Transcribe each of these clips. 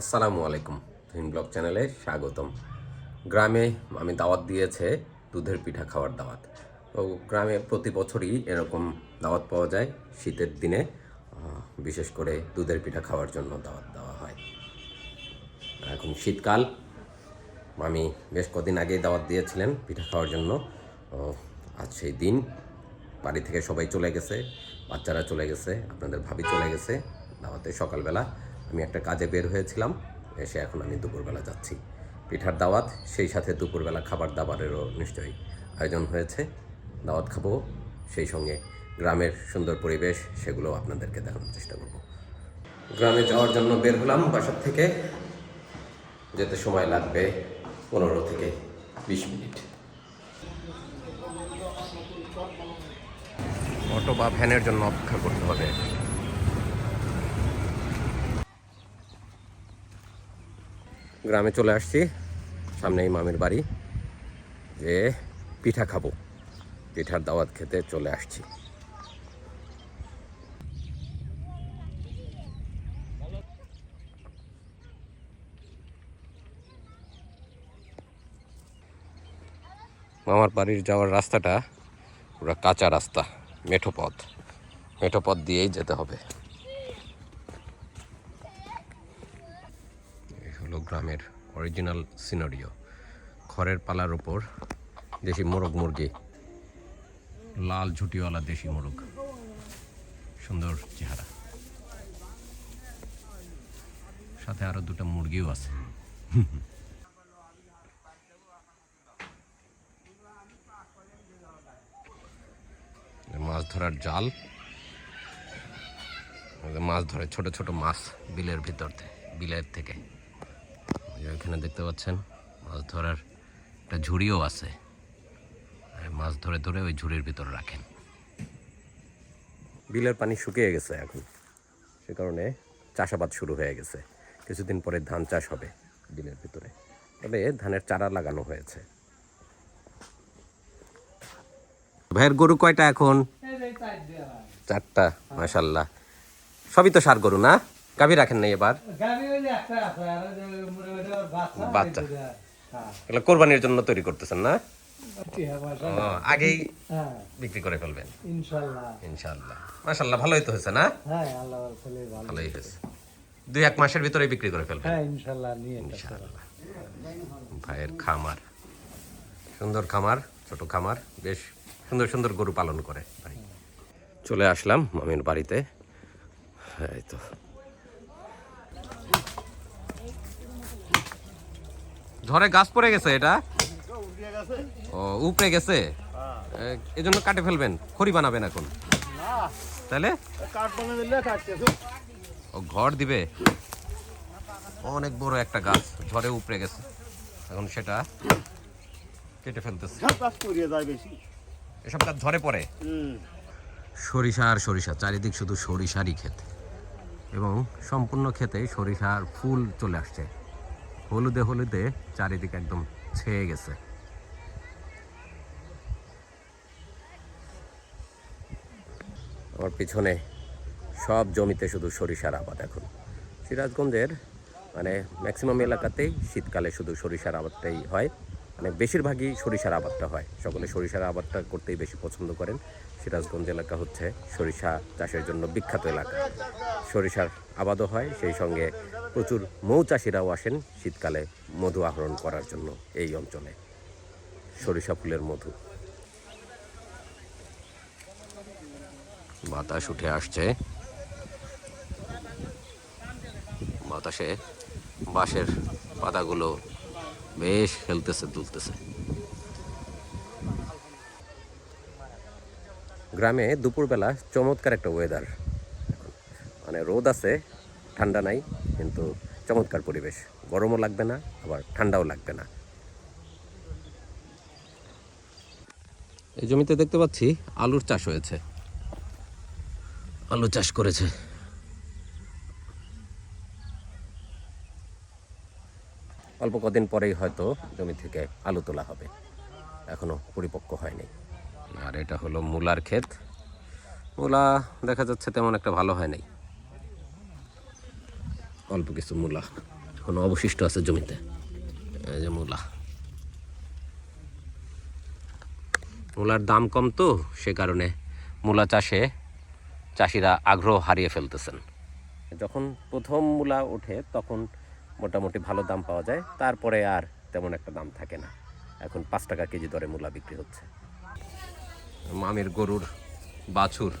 আসসালামু আলাইকুম। হিন ব্লগ চ্যানেলে স্বাগতম। গ্রামে আমি দাওয়াত দিয়েছে দুধের পিঠা খাওয়ার দাওয়াত। তো গ্রামে প্রতি বছরই এরকম দাওয়াত পাওয়া যায় শীতের দিনে বিশেষ করে দুধের পিঠা খাওয়ার জন্য দাওয়াত দেওয়া হয়। এখন শীতকাল। আমি বেশ কদিন আগেই দাওয়াত দিয়েছিলেন পিঠা খাওয়ার জন্য। আজ সেই দিন। বাড়ি থেকে সবাই চলে গেছে, বাচ্চারা চলে গেছে, আপনাদের ভাবি চলে গেছে দাওয়াতে সকালবেলা। আমি একটা কাজে বের হয়েছিলাম, এসে এখন আমি দুপুরবেলা যাচ্ছি। পিঠার দাওয়াত, সেই সাথে দুপুরবেলা খাবার দাবারেরও নিশ্চয়ই আয়োজন হয়েছে। দাওয়াত খাব, সেই সঙ্গে গ্রামের সুন্দর পরিবেশ, সেগুলো আপনাদেরকে দেখানোর চেষ্টা করব। গ্রামে যাওয়ার জন্য বের হলাম বাসার থেকে। যেতে সময় লাগবে পনেরো থেকে বিশ মিনিট। অটো বা ভ্যানের জন্য অপেক্ষা করতে হবে। গ্রামে চলে আসছি। সামনেই মামির বাড়ি। যে পিঠা খাব। পিঠার দাওয়াত খেতে চলে আসছি। মামার বাড়ির যাওয়ার রাস্তাটা পুরো কাঁচা রাস্তা, মেঠো পথ। মেঠো পথ দিয়েই যেতে হবে এই হলো গ্রামের অরিজিনাল সিনারিও। খড়ের পালার ওপর দেশি মোরগ মুরগি। লাল ঝুটিওয়ালা দেশি মোরগ। সুন্দর চেহারা। সাথে আরও দুটো মুরগিও আছে। মাছ ধরার জাল। মাছ ধরে ছোট ছোট মাছ বিলের ভিতর থেকে বিলের থেকে। ওইখানে দেখতে পাচ্ছেন, মাছ ধরার একটা ঝুড়িও আছে। মাছ ধরে ধরে ওই ঝুড়ির ভিতরে রাখেন। বিলের পানি শুকিয়ে গেছে এখন। সে কারণে চাষাবাদ শুরু হয়ে গেছে। কিছুদিন পরে ধান চাষ হবে বিলের ভিতরে। তবে ধানের চারা লাগানো হয়েছে। ভাইয়ের গরু কয়টা এখন? চারটা মাশাল্লাহ সবই তো সার গরু না? গাভী রাখেন নাই এবার? বাচ্চা। এগুলো কোরবানির জন্য তৈরি করতেছেন না? ও, আগেই হ্যাঁ। বিক্রি করে ফেলবেন। ইনশাল্লাহ মাশাল্লাহ ভালোই তো হয়েছে না? হ্যাঁ ভালোই হয়েছে। দুই এক মাসের ভিতরে বিক্রি করে ফেলবেন। হ্যাঁ ইনশাল্লাহ ভাইয়ের খামার। সুন্দর খামার ছোট খামার বেশ সুন্দর সুন্দর গরু পালন করে ভাই। চলে আসলাম মামির বাড়িতে। এই তো। ধরে গাছ পড়ে গেছে এটা? ও উপড়ে গেছে? এই জন্য কাটে ফেলবেন খড়ি বানাবেন এখন। তাহলে? ও ঘর দিবে? অনেক বড় একটা গাছ ঝড়ে উপড়ে গেছে। এখন সেটা কেটে ফেলতেছে। এসব গাছ ঝরে পড়ে? সরিষা আর সরিষা চারিদিক শুধু সরিষারই ক্ষেত। এবং সম্পূর্ণ ক্ষেতে সরিষার ফুল চলে আসছে। হলুদে হলুদে চারিদিকে একদম ছেয়ে গেছে। আমার পিছনে সব জমিতে শুধু সরিষার আবাদ এখন। সিরাজগঞ্জের মানে ম্যাক্সিমাম এলাকাতেই শীতকালে শুধু সরিষার আবাদটাই হয়। মানে বেশিরভাগই সরিষার আবাদটা হয়। সকলে সরিষার আবাদটা করতেই বেশি পছন্দ করেন। সিরাজগঞ্জ এলাকা হচ্ছে সরিষা চাষের জন্য বিখ্যাত এলাকা। সরিষার আবাদও হয়, সেই সঙ্গে প্রচুর মৌচাষিরাও আসেন শীতকালে মধু আহরণ করার জন্য এই অঞ্চলে। সরিষা ফুলের মধু। বাতাস উঠে আসছে। বাতাসে বাঁশের পাতাগুলো বেশ খেলতেছে দুলতেছে। গ্রামে দুপুরবেলা চমৎকার একটা ওয়েদার মানে রোদ আছে ঠান্ডা নাই কিন্তু চমৎকার পরিবেশ। গরমও লাগবে না আবার ঠান্ডাও লাগবে না। এই জমিতে দেখতে পাচ্ছি আলুর চাষ হয়েছে। আলু চাষ করেছে। অল্প কদিন পরেই হয়তো জমি থেকে আলু তোলা হবে। এখনও পরিপক্ক হয়নি। আর এটা হলো মূলার ক্ষেত। মূলা দেখা যাচ্ছে তেমন একটা ভালো হয় নাই। অল্প কিছু মূলা এখনও অবশিষ্ট আছে জমিতে। এই যে মূলা। মূলার দাম কম তো সে কারণে মূলা চাষে চাষিরা আগ্রহ হারিয়ে ফেলতেছেন। যখন প্রথম মূলা ওঠে তখন মোটামুটি ভালো দাম পাওয়া যায়। তারপরে আর তেমন একটা দাম থাকে না। এখন পাঁচ টাকা কেজি দরে মূলা বিক্রি হচ্ছে। মামির গরুর বাছুর।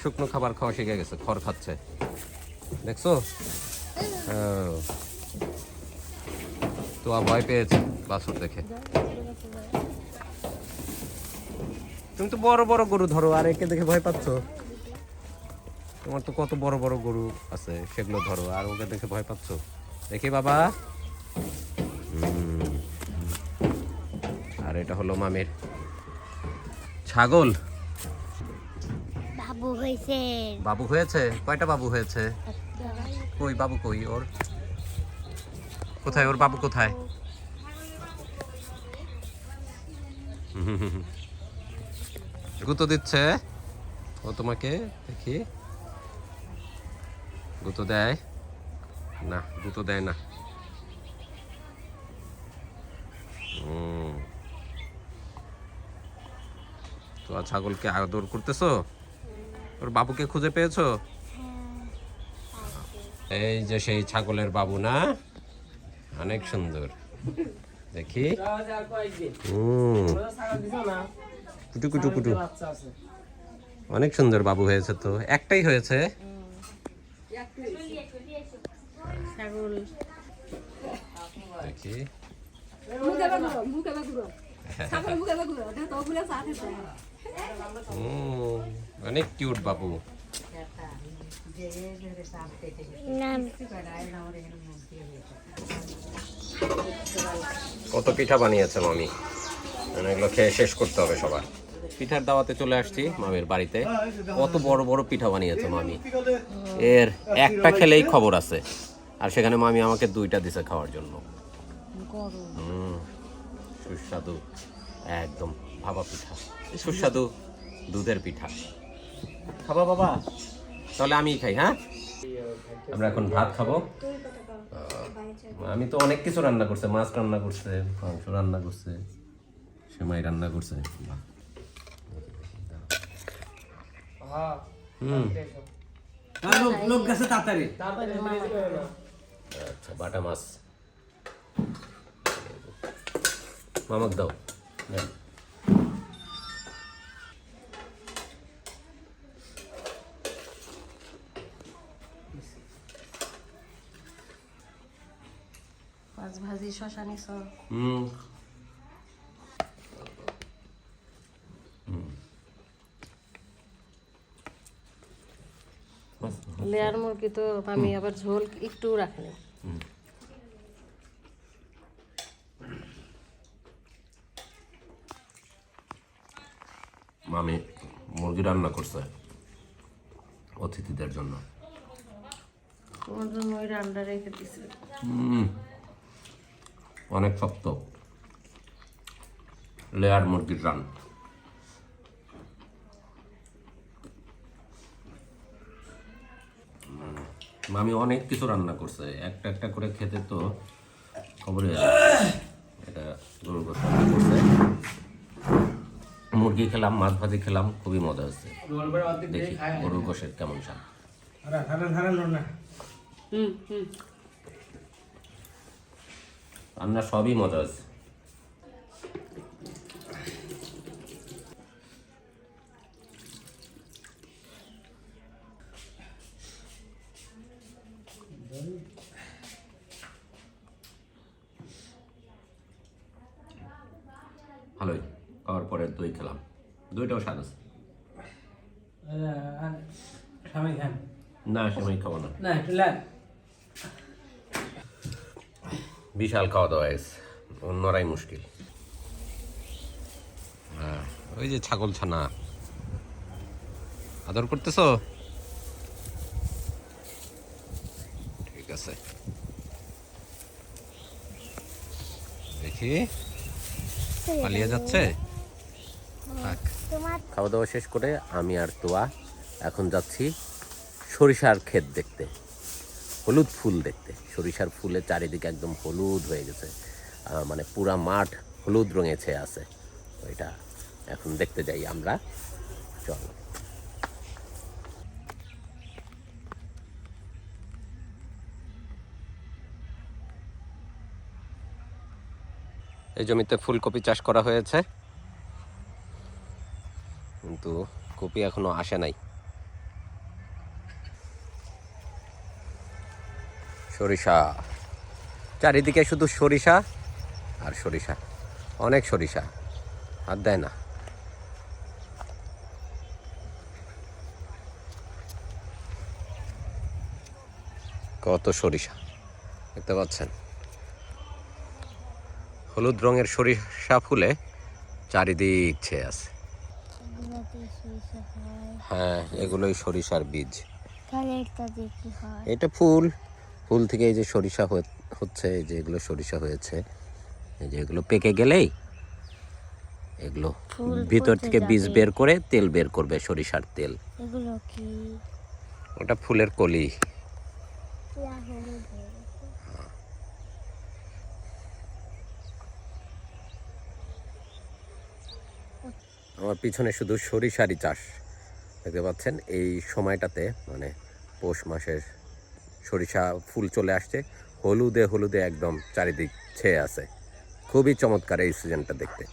শুকনো খাবার খাওয়া শিখে গেছে, খড় খাচ্ছে। দেখছ? হ্যাঁ। তো ভয় পেয়েছে বাছুর দেখে। তুমি তো বড় বড় গরু ধরো, আর একে দেখে ভয় পাচ্ছ? তোমার তো কত বড় বড় গরু আছে সেগুলো ধরো আর ওকে দেখে ভয় পাচ্ছ? দেখি বাবা। আর এটা হলো মামির ছাগল। বাবু হয়েছে। বাবু হয়েছে? কয়টা বাবু হয়েছে? কই বাবু কই? ওর? কোথায়? ওর বাবু কোথায়? গুতো দিচ্ছে। ও তোমাকে দেখি। গুতো দেয়? না গুতো দেয় না। তো ছাগলকে আদর করতেছো? ওর বাবুকে খুঁজে পেয়েছ? এই যে সেই ছাগলের বাবু না? অনেক সুন্দর। দেখি। কুটু কুটু কুটু। অনেক সুন্দর বাবু হয়েছে তো। একটাই হয়েছে? ছাগল। দেখি। মুখে বাগুলো ছাগল বাগুলো দেখ তো ফুলে সাথে অনেক কিউট বাবু কত পিঠা বানিয়েছে মামি? মানে এগুলো খেয়ে শেষ করতে হবে সবার। পিঠার দাওয়াতে চলে আসছি মামির বাড়িতে। কত বড় বড় পিঠা বানিয়েছে মামি। এর একটা খেলেই খবর আছে। আর সেখানে মামি আমাকে দুইটা দিছে খাওয়ার জন্য। সুস্বাদু, একদম ভাবা পিঠা। সুস্বাদু দুধের পিঠা। খাবা বাবা, তাহলে আমি খাই হ্যাঁ? আমরা এখন ভাত খাব। আমি তো অনেক কিছু রান্না করছে, মাছ রান্না করছে, মাংস রান্না করছে, সেমাই রান্না করছে। হুম। লোক গেছে তাড়াতাড়ি। আচ্ছা বাটা মাছ। মামাক দাও। মাছ ভাজি শশা নিছ। হুম। লেয়ার মুরগি তো আমি আবার ঝোল একটু রাখলে মামি মুরগি রান্না করছে অতিথিদের জন্য। তোমার জন্য ওই রান্না রেখে দিছে। অনেক শক্ত। লেয়ার মুরগির রান। মামি অনেক কিছু রান্না করছে। একটা একটা করে খেতে তো খবরে এটা গরুর রান্না করছে। মুরগি খেলাম মাছ ভাজি খেলাম খুবই মজা হচ্ছে। দেখি গরুর গোশের কেমন স্বাদ। হুম রান্না সবই মজা আছে ভালোই খাওয়ার পরে দই খেলাম দইটাও স্বাদ আছে। না সময় খাব না। বিশাল খাওয়া দাওয়া হয়েছে। অন্যরাই মুশকিল। হ্যাঁ, ওই যে ছাগল ছানা। আদর করতেছ? ঠিক আছে। দেখি। পালিয়ে যাচ্ছে? থাক। খাওয়া দাওয়া শেষ করে আমি আর তোয়া এখন যাচ্ছি সরিষার ক্ষেত দেখতে, হলুদ ফুল দেখতে। সরিষার ফুলের চারিদিকে একদম হলুদ হয়ে গেছে। মানে পুরা মাঠ হলুদ রঙে ছেয়ে আছে। ওইটা এখন দেখতে যাই আমরা। চলো। এই জমিতে ফুলকপি চাষ করা হয়েছে। কিন্তু কপি এখনও আসে নাই। সরিষা। চারিদিকে শুধু সরিষা আর সরিষা, অনেক সরিষা আর দেয় না। কত সরিষা, দেখতে পাচ্ছেন? হলুদ রঙের সরিষা ফুলে চারিদিক ছেয়ে আছে। হয় এগুলোই সরিষার বীজ। এটা ফুল। ফুল থেকে এই যে সরিষা হচ্ছে এই যে এগুলো সরিষা হয়েছে এই যে এগুলো পেকে গেলেই এগুলো ভিতর থেকে বীজ বের করে তেল বের করবে সরিষার তেল। এগুলো কি? ওটা ফুলের কলি পুরা হলুদ হয়ে গেছে। আমার পিছনে শুধু সরিষারই চাষ। দেখতে পাচ্ছেন, এই সময়টাতে মানে পৌষ মাসের সরিষা ফুল চলে আসছে, হলুদে হলুদে একদম চারিদিক ছেয়ে আছে। খুবই চমৎকার এই সিজনটা দেখতে।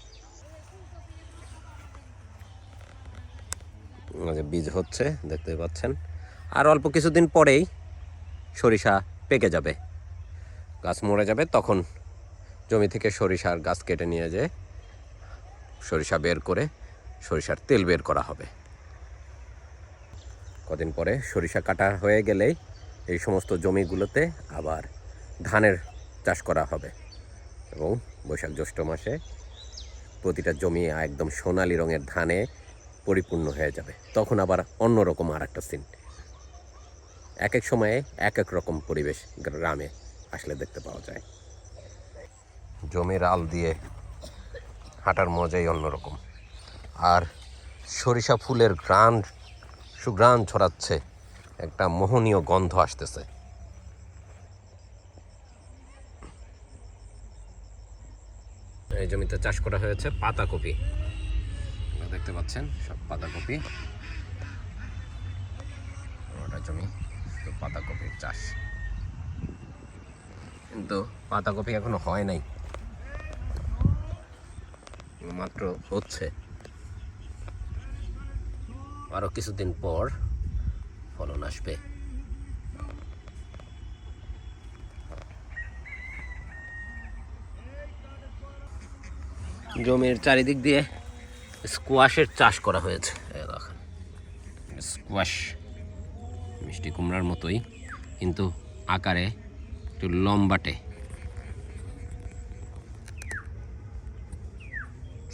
বীজ হচ্ছে, দেখতে পাচ্ছেন। আর অল্প কিছুদিন পরেই সরিষা পেকে যাবে। গাছ মরে যাবে, তখন জমি থেকে সরিষার গাছ কেটে নিয়ে যেয়ে সরিষা বের করে সরিষার তেল বের করা হবে। কদিন পরে সরিষা কাটা হয়ে গেলেই এই সমস্ত জমিগুলোতে আবার ধানের চাষ করা হবে এবং বৈশাখ জ্যৈষ্ঠ মাসে প্রতিটা জমি একদম সোনালি রঙের ধানে পরিপূর্ণ হয়ে যাবে। তখন আবার অন্যরকম আর একটা সিন। এক এক সময়ে এক এক রকম পরিবেশ গ্রামে আসলে দেখতে পাওয়া যায়। জমির আল দিয়ে হাঁটার মজাই অন্যরকম। আর সরিষা ফুলের ঘ্রাণ, সুঘ্রাণ ছড়াচ্ছে। একটা মোহনীয় গন্ধ আসতেছে। এই জমিতে চাষ করা হয়েছে পাতাকপি। দেখতে পাচ্ছেন, সব পাতাকপি। ওটা জমি শুধু পাতাকপির চাষ। কিন্তু পাতাকপি এখনও হয় নাই। মাত্র হচ্ছে। আরও কিছুদিন পর ফলন আসবে। জমির চারিদিক দিয়ে স্কোয়াশের চাষ করা হয়েছে। দেখেন স্কোয়াশ মিষ্টি কুমড়ার মতোই, কিন্তু আকারে একটু লম্বাটে।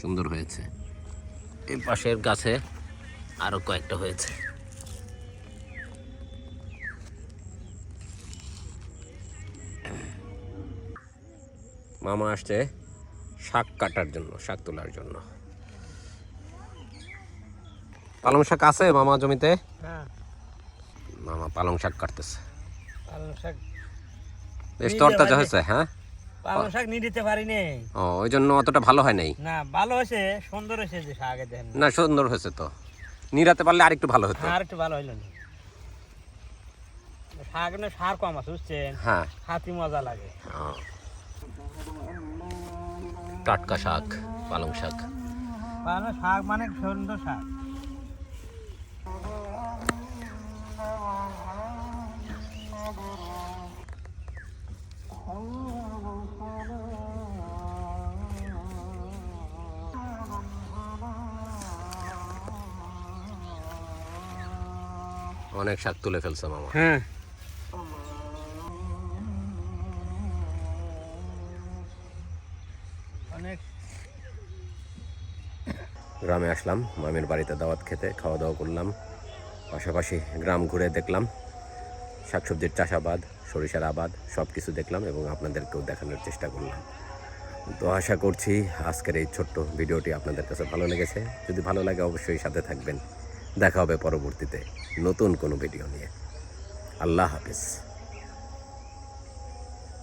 সুন্দর হয়েছে। এই পাশের গাছে আরও কয়েকটা হয়েছে। মামা আসছে শাক কাটার জন্য শাক তোলার জন্য। পালং শাক আছে মামা জমিতে? হ্যাঁ। মামা পালং শাক কাটতেছে। পালং শাক বেশ তরতাজা হয়েছে হ্যাঁ? পালং শাক নিয়ে দিতে পারিনি ও ওই জন্য অতটা ভালো হয় নাই? না ভালো হয়েছে সুন্দর হয়েছে যে শাকে না সুন্দর হয়েছে তো। নিরাতে পারলে আর একটু ভালো হতো। আর একটু ভালো হইল না। শাক না সার কম আছে বুঝছেন? হ্যাঁ। হাতি মজা লাগে। ও। টাটকা শাক পালং শাক। পালং শাক মানে সুন্দর শাক। অনেক শাক তুলে ফেলছে মামা। হ্যাঁ। অনেক। গ্রামে আসলাম মামির বাড়িতে দাওয়াত খেতে খাওয়া দাওয়া করলাম। পাশাপাশি গ্রাম ঘুরে দেখলাম। শাকসবজির চাষাবাদ সরিষার আবাদ সব কিছু দেখলাম এবং আপনাদেরকেও দেখানোর চেষ্টা করলাম। তো আশা করছি আজকের এই ছোট্ট ভিডিওটি আপনাদের কাছে ভালো লেগেছে। যদি ভালো লাগে অবশ্যই সাথে থাকবেন। দেখা হবে পরবর্তীতে নতুন কোনো ভিডিও নিয়ে। আল্লাহ হাফিজ।